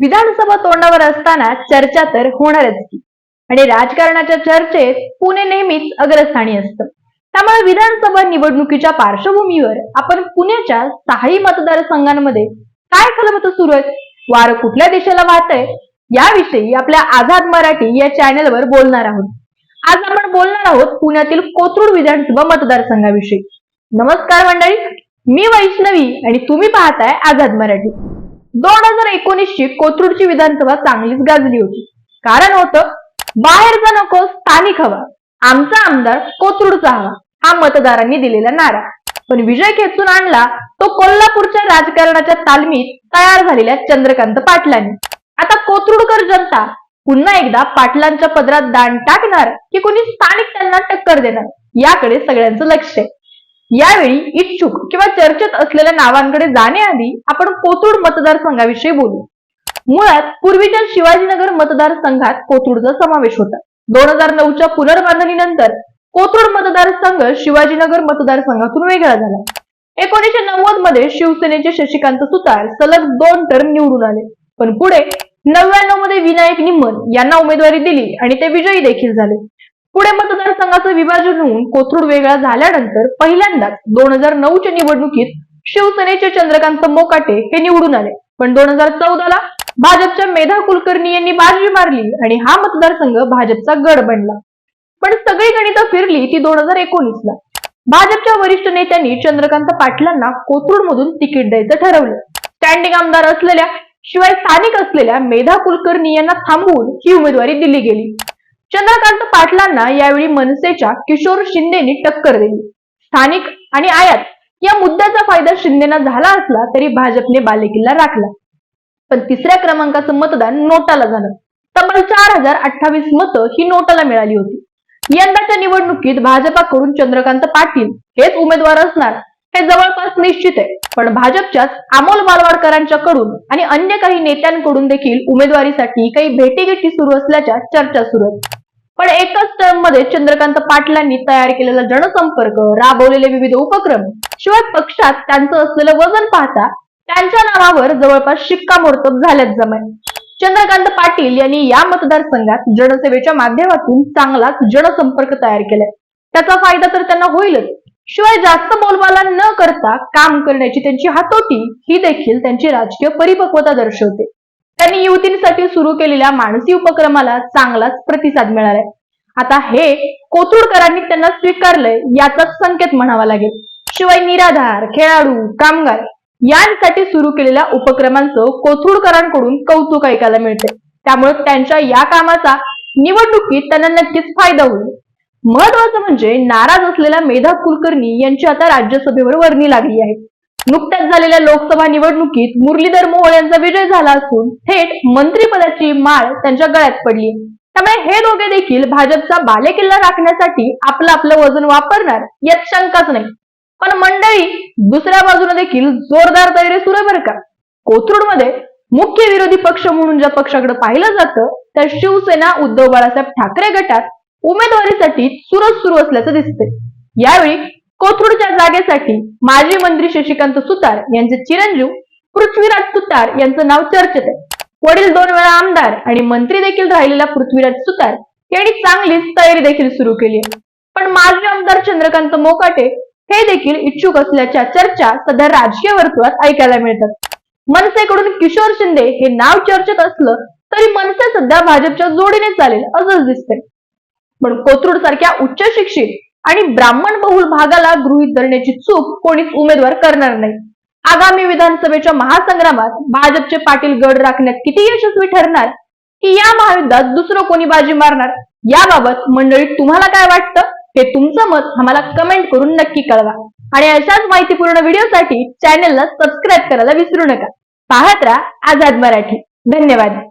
विधानसभा तोंडावर असताना चर्चा तर होणारच की. आणि राजकारणाच्या चर्चेत पुणे नेहमीच अग्रस्थानी असतं. त्यामुळे विधानसभा निवडणुकीच्या पार्श्वभूमीवर आपण पुण्याच्या सहाही मतदारसंघांमध्ये काय खलबत सुरू आहेत? वारं कुठल्या दिशेला वाहतंय याविषयी आपल्या आझाद मराठी या चॅनेलवर बोलणार आहोत. आज आपण बोलणार आहोत पुण्यातील कोथरूड विधानसभा मतदारसंघाविषयी. नमस्कार मंडळी मी वैष्णवी आणि तुम्ही पाहताय आझाद मराठी. दोन हजार एकोणीसची कोथरूडची विधानसभा चांगलीच गाजली होती. कारण होतं बाहेरचा नको स्थानिक हवा. आमचा आमदार कोथरूडचा हवा. हा मतदारांनी दिलेला नारा. पण विजय खेचून आणला तो कोल्हापूरच्या राजकारणाच्या तालमीत तयार झालेल्या चंद्रकांत पाटलांनी. आता कोथरूडकर जनता पुन्हा एकदा पाटलांच्या पदरात दान टाकणार की कोणी स्थानिक त्यांना टक्कर देणार? याकडे सगळ्यांचं लक्ष आहे. यावेळी इच्छुक किंवा चर्चेत असलेल्या नावांकडे जाण्याआधी आपण कोथरूड मतदारसंघाविषयी बोलू. मुळात पूर्वीच्या शिवाजीनगर मतदारसंघात कोथरूडचा समावेश होता. दोन हजार नऊच्या पुनर्बांधणीनंतर कोथरूड मतदारसंघ शिवाजीनगर मतदारसंघातून वेगळा झाला. एकोणीशे नव्वदमध्ये शिवसेनेचे शशिकांत सुतार सलग दोन टर्म निवडून आले. पण पुढे नव्याण्णवमध्ये विनायक निम्मन यांना उमेदवारी दिली आणि ते विजयी देखील झाले. पुढे मतदारसंघाचं विभाजन होऊन कोथरूड वेगळा झाल्यानंतर पहिल्यांदाच दोन हजार नऊच्या निवडणुकीत शिवसेनेचे चंद्रकांत मोकाटे हे निवडून आले. पण दोन हजार चौदाला भाजपच्या मेधा कुलकर्णी यांनी बाजी मारली आणि हा मतदारसंघ भाजपचा गड बनला. पण सगळी गणितं फिरली ती दोन हजार एकोणीसला. भाजपच्या वरिष्ठ नेत्यांनी चंद्रकांत पाटलांना कोथरूड मधून तिकीट द्यायचं ठरवलं. स्टँडिंग आमदार असलेल्या शिवाय स्थानिक असलेल्या मेधा कुलकर्णी यांना थांबवून ही उमेदवारी दिली गेली. चंद्रकांत पाटलांना यावेळी मनसेच्या किशोर शिंदेनी टक्कर दिली. स्थानिक आणि आयात या मुद्द्याचा फायदा शिंदेना झाला असला तरी भाजपने बालेकिल्ला राखला. पण तिसऱ्या क्रमांकाचं मतदान नोटाला झालं. तब्बल चार हजार अठ्ठावीस मतं ही नोटाला मिळाली होती. यंदाच्या निवडणुकीत भाजपाकडून चंद्रकांत पाटील हेच उमेदवार असणार. हे जवळपास निश्चित आहे. पण भाजपच्याच अमोल बालवाडकरांच्या कडून आणि अन्य काही नेत्यांकडून देखील उमेदवारीसाठी काही भेटीगेटी सुरू असल्याच्या चर्चा सुरू आहेत. पण एकाच टर्ममध्ये चंद्रकांत पाटलांनी तयार केलेला जनसंपर्क राबवलेले विविध उपक्रम शिवाय पक्षात त्यांचं असलेलं वजन पाहता त्यांच्या नावावर जवळपास शिक्कामोर्तब झाल्याच जमाय चंद्रकांत पाटील यांनी या मतदारसंघात जनसेवेच्या माध्यमातून चांगलाच जनसंपर्क तयार केलाय. त्याचा फायदा तर त्यांना होईलच शिवाय जास्त बोलबाला न करता काम करण्याची त्यांची हातोटी ही देखील त्यांची राजकीय परिपक्वता दर्शवते. त्यांनी युवतींसाठी सुरू केलेल्या मानसी उपक्रमाला चांगलाच प्रतिसाद मिळालाय. आता हे कोथरूडकरांनी त्यांना स्वीकारलंय याचाच संकेत म्हणावा लागेल. शिवाय निराधार खेळाडू कामगार यांसाठी सुरू केलेल्या उपक्रमांचं कोथरूडकरांकडून कौतुक ऐकायला मिळते त्यामुळे त्यांच्या या कामाचा निवडणुकीत त्यांना नक्कीच फायदा होईल. महत्वाचं म्हणजे नाराज असलेल्या मेधा कुलकर्णी यांची आता राज्यसभेवर वर्णी लागली आहे. नुकत्याच झालेल्या लोकसभा निवडणुकीत मुरलीधर मोहोळ यांचा विजय झाला असून थेट मंत्रिपदाची माळ त्यांच्या गळ्यात पडली. त्यामुळे हे दोघे देखील भाजपचा बालेकिल्ला राखण्यासाठी आपलं आपलं वजन वापरणार यात शंकाच नाही. पण मंडळी दुसऱ्या बाजूने देखील जोरदार तयारी सुरू आहे बरं का? कोथरूडमध्ये मुख्य विरोधी पक्ष म्हणून ज्या पक्षाकडे पाहिलं जातं त्या शिवसेना उद्धव बाळासाहेब ठाकरे गटात उमेदवारीसाठी चुरस सुरू असल्याचं दिसते यावेळी कोथरूडच्या जागेसाठी माजी मंत्री शशिकांत सुतार यांचे चिरंजीव पृथ्वीराज सुतार यांचं नाव चर्चेत आहे. वडील दोन वेळा आमदार आणि मंत्री देखील राहिलेला पृथ्वीराज सुतार यांनी चांगलीच तयारी देखील सुरू केली आहे. पण माजी आमदार चंद्रकांत मोकाटे हे देखील इच्छुक असल्याच्या चर्चा सध्या राजकीय वर्तुळात ऐकायला मिळतात. मनसेकडून किशोर शिंदे हे नाव चर्चेत असलं तरी मनसे सध्या भाजपच्या जोडीने चालेल असंच दिसतंय. पण कोथरूड सारख्या उच्च शिक्षित आणि ब्राह्मण बहुल भागाला गृहीत धरण्याची चूक कोणीच उमेदवार करणार नाही. आगामी विधानसभेच्या महासंग्रामात भाजपचे पाटील गड राखण्यात किती यशस्वी ठरणार? की या महायुद्धात दुसरं कोणी बाजी मारणार? याबाबत मंडळी तुम्हाला काय वाटतं? हे तुमचं मत आम्हाला कमेंट करून नक्की कळवा. आणि अशाच माहितीपूर्ण व्हिडिओसाठी चॅनलला सबस्क्राईब करायला विसरू नका. पाहत राहा आझाद मराठी. धन्यवाद.